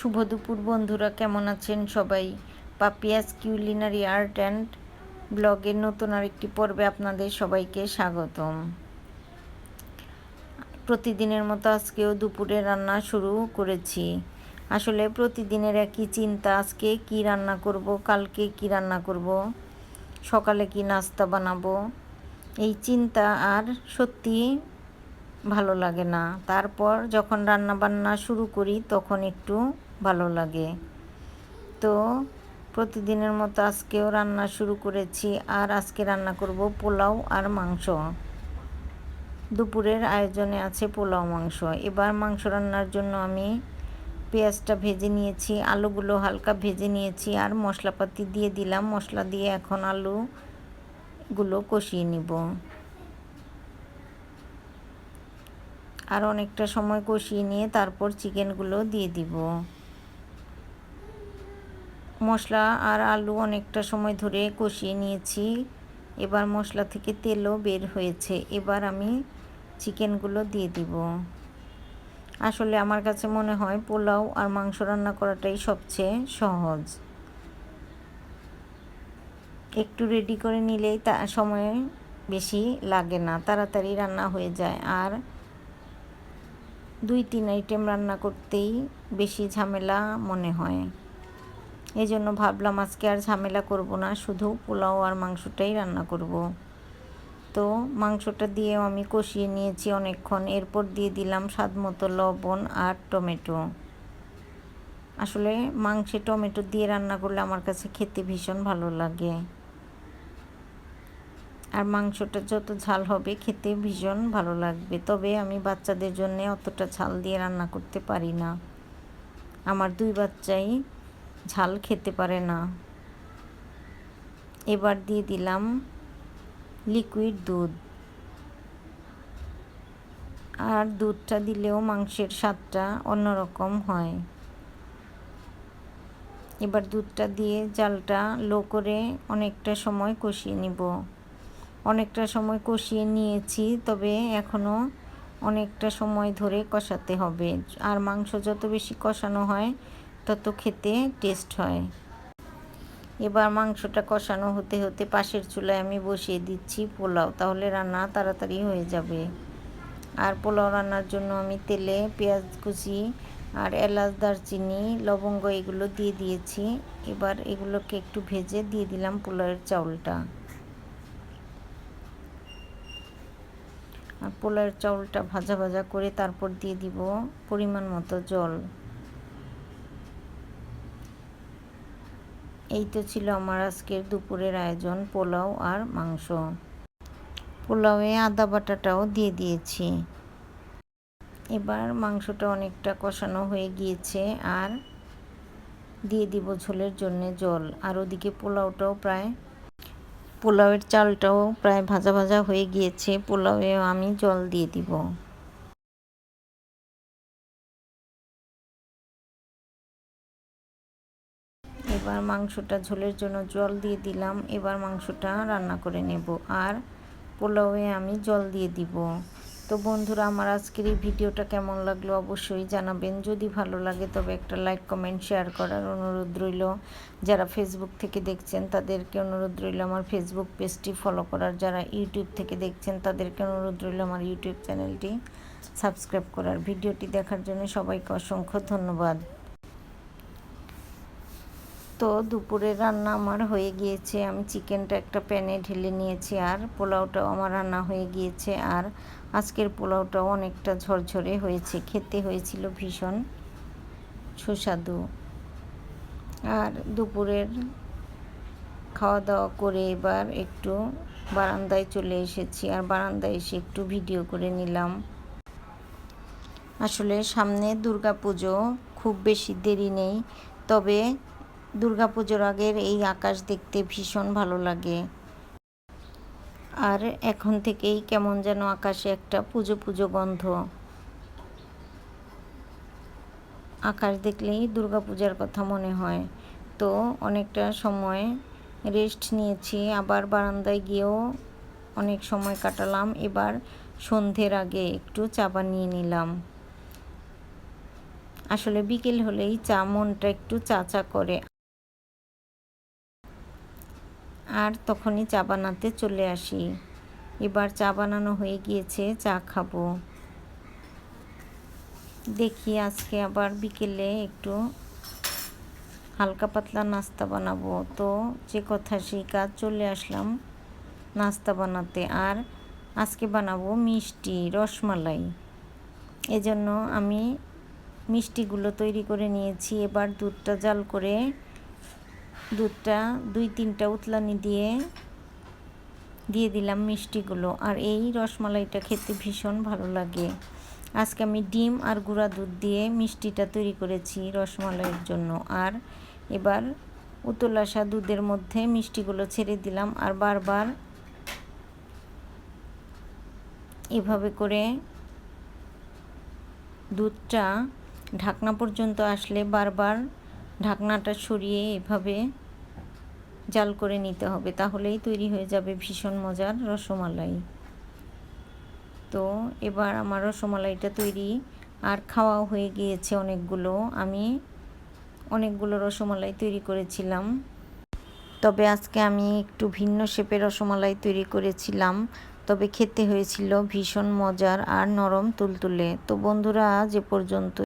শুভ দুপুর, বন্ধুরা। কেমন আছেন সবাই? পাপিয়াস কিউলিনারি আর্ট অ্যান্ড ব্লগের নতুন আরেকটি পর্বে আপনাদের সবাইকে স্বাগতম। প্রতিদিনের মতো আজকেও দুপুরে রান্না শুরু করেছি। আসলে প্রতিদিনের একই চিন্তা, আজকে কি রান্না করব, কালকে কি রান্না করব, সকালে কি নাস্তা বানাবো, এই চিন্তা আর সত্যি ভালো লাগে না। তারপর যখন রান্না বান্না শুরু করি, তখন একটু ভালো লাগে। তো প্রতিদিনের মতো আজকেও রান্না শুরু করেছি। আর আজকে রান্না করব পোলাও আর মাংস। দুপুরের আয়োজনে আছে পোলাও মাংস। এবার মাংস রান্নার জন্য আমি পেঁয়াজটা ভেজে নিয়েছি, আলুগুলো হালকা ভেজে নিয়েছি আর মশলাপাতি দিয়ে দিলাম। মশলা দিয়ে এখন আলুগুলো কষিয়ে নিব। আর অনেকটা সময় কষিয়ে নিয়ে তারপর চিকেনগুলো দিয়ে দিব। মশলা আর আলু অনেকটা সময় ধরে কষিয়ে নিয়েছি। এবার মশলা থেকে তেলও বের হয়েছে। এবার আমি চিকেনগুলো দিয়ে দিব। আসলে আমার কাছে মনে হয় পোলাও আর মাংস রান্না করাটাই সবচেয়ে সহজ। একটু রেডি করে নিলেই তা সময় বেশি লাগে না, তাড়াতাড়ি রান্না হয়ে যায়। আর দুই তিন আইটেম রান্না করতেই বেশি ঝামেলা মনে হয়। এই জন্য ভাবলাম আজকে আর ঝামেলা করব না, শুধু পোলাও আর মাংসটাই রান্না করব। তো মাংসটা দিয়েও আমি কষিয়ে নিয়েছি অনেকক্ষণ, এরপর দিয়ে দিলাম স্বাদ মতো লবণ আর টমেটো। আসলে মাংসে টমেটো দিয়ে রান্না করলে আমার কাছে খেতে ভীষণ ভালো লাগে। আর মাংসটা যত ঝাল হবে খেতে ভীষণ ভালো লাগবে, তবে আমি বাচ্চাদের জন্য অতটা ঝাল দিয়ে রান্না করতে পারি না। আমার দুই বাচ্চাই ঝাল খেতে পারে না। এবার দিয়ে দিলাম লিকুইড দুধ। আর দুধটা দিলেও মাংসের স্বাদটা অন্যরকম হয়। এবার দুধটা দিয়ে জালটা লো করে অনেকটা সময় কষিয়ে নিব। অনেকটা সময় কষিয়ে নিয়েছি, তবে এখনও অনেকটা সময় ধরে কষাতে হবে। আর মাংস যত বেশি কষানো হয় তত খেতে টেস্ট হয়। এবার মাংসটা কষানো হতে হতে পাশের চুলায় আমি বসিয়ে দিচ্ছি পোলাও। তাহলে রান্না তাড়াতাড়ি হয়ে যাবে। আর পোলাও রান্নার জন্য আমি তেলে পেঁয়াজ কুচি আর এলাচ, দারচিনি, লবঙ্গ এগুলো দিয়ে দিয়েছি। এবার এগুলোকে একটু ভেজে দিয়ে দিলাম পোলাওয়ের চাউলটা। আর পোলাওয়ের চাউলটা ভাজা ভাজা করে তারপর দিয়ে দিব পরিমাণ মতো জল। এই তো ছিল আমার আজকের দুপুরের আয়োজন, পোলাও আর মাংস। পোলাওয়ে আদা বাটাটাও দিয়ে দিয়েছি। এবার মাংসটা অনেকটা কষানো হয়ে গিয়েছে আর দিয়ে দিব ঝোলের জন্য জল। আর ওদিকে পোলাওটাও প্রায়, পোলাওয়ের চালটাও প্রায় ভাজা ভাজা হয়ে গিয়েছে পোলাওয়ে আমি জল দিয়ে দিব। এবার মাংসটা ঝোলের জন্য জল দিয়ে দিলাম। এবার মাংসটা রান্না করে নেব। আর পোলাওয়ে আমি জল দিয়ে দিব। তো বন্ধুরা, আমার আজকের এই ভিডিওটা কেমন লাগল অবশ্যই জানাবেন। যদি ভালো লাগে, তবে একটা লাইক, কমেন্ট, শেয়ার করার অনুরোধ রইল। যারা ফেসবুক থেকে দেখছেন, তাদেরকে অনুরোধ রইল আমার ফেসবুক পেজটি ফলো করার। যারা ইউটিউব থেকে দেখছেন, তাদেরকে অনুরোধ রইল আমার ইউটিউব চ্যানেলটি সাবস্ক্রাইব করার। ভিডিওটি দেখার জন্য সবাইকে অসংখ্য ধন্যবাদ। তো দুপুরের রান্না আমার হয়ে গিয়েছে। আমি চিকেনটা একটা প্যানে ঢেলে নিয়েছি আর পোলাওটাও আমার রান্না হয়ে গিয়েছে আর আজকের পোলাওটাও অনেকটা ঝরঝরে হয়েছে, খেতে হয়েছিল ভীষণ সুস্বাদু। আর দুপুরের খাওয়া দাওয়া করে এবার একটু বারান্দায় চলে এসেছি আর বারান্দায় এসে একটু ভিডিও করে নিলাম। আসলে সামনে দুর্গা পুজো খুব বেশি দেরি নেই, তবে দুর্গাপুজোর আগের এই আকাশ দেখতে ভীষণ ভালো লাগে। আর এখন থেকেই কেমন যেন আকাশে একটা পুজো পুজো গন্ধ। আকাশ দেখলেই দুর্গাপূজার কথা মনে হয়। তো অনেকটা সময় রেস্ট নিয়েছি, আবার বারান্দায় গিয়েও অনেক সময় কাটালাম। এবার সন্ধ্যের আগে একটু চা বানিয়ে নিলাম। আসলে বিকেল হলেই চা, মনটা একটু চা চা করে। আর তখনই চা বানাতে চলে আসি। এবার চা বানানো হয়ে গিয়েছে, চা খাব। দেখি আজকে আবার বিকেলে একটু হালকা পাতলা নাস্তা বানাবো। তো যে কথা সেই কাজ চলে আসলাম নাস্তা বানাতে। আর আজকে বানাবো মিষ্টি রসমালাই। এজন্য আমি মিষ্টিগুলো তৈরি করে নিয়েছি। এবার দুধটা জাল করে দুধটা দুই তিনটা উতলানি দিয়ে দিয়ে দিলাম মিষ্টিগুলো। আর এই রসমালাইটা খেতে ভীষণ ভালো লাগে। আজকে আমি ডিম আর গুঁড়া দুধ দিয়ে মিষ্টিটা তৈরি করেছি রসমালাইয়ের জন্য। আর এবার উতল আসা দুধের মধ্যে মিষ্টিগুলো ছেড়ে দিলাম আর বারবার এভাবে করে দুধটা ঢাকনা পর্যন্ত আসলে বারবার ঢাকনাটা সরিয়ে এভাবে জাল করে নিতে হবে, তাহলেই তৈরি হয়ে যাবে ভীষণ মজার রসমালাই। তো এবার আমার রসমালাইটা তৈরি, আর খাওয়াও হয়ে গিয়েছে অনেকগুলো। আমি অনেকগুলো রসমালাই তৈরি করেছিলাম। তবে আজকে আমি একটু ভিন্ন শেপের রসমালাই তৈরি করেছিলাম। তবে খেতে হয়েছিল ভীষণ মজার আর নরম তুলতুলে। তো বন্ধুরা যে পর্যন্ত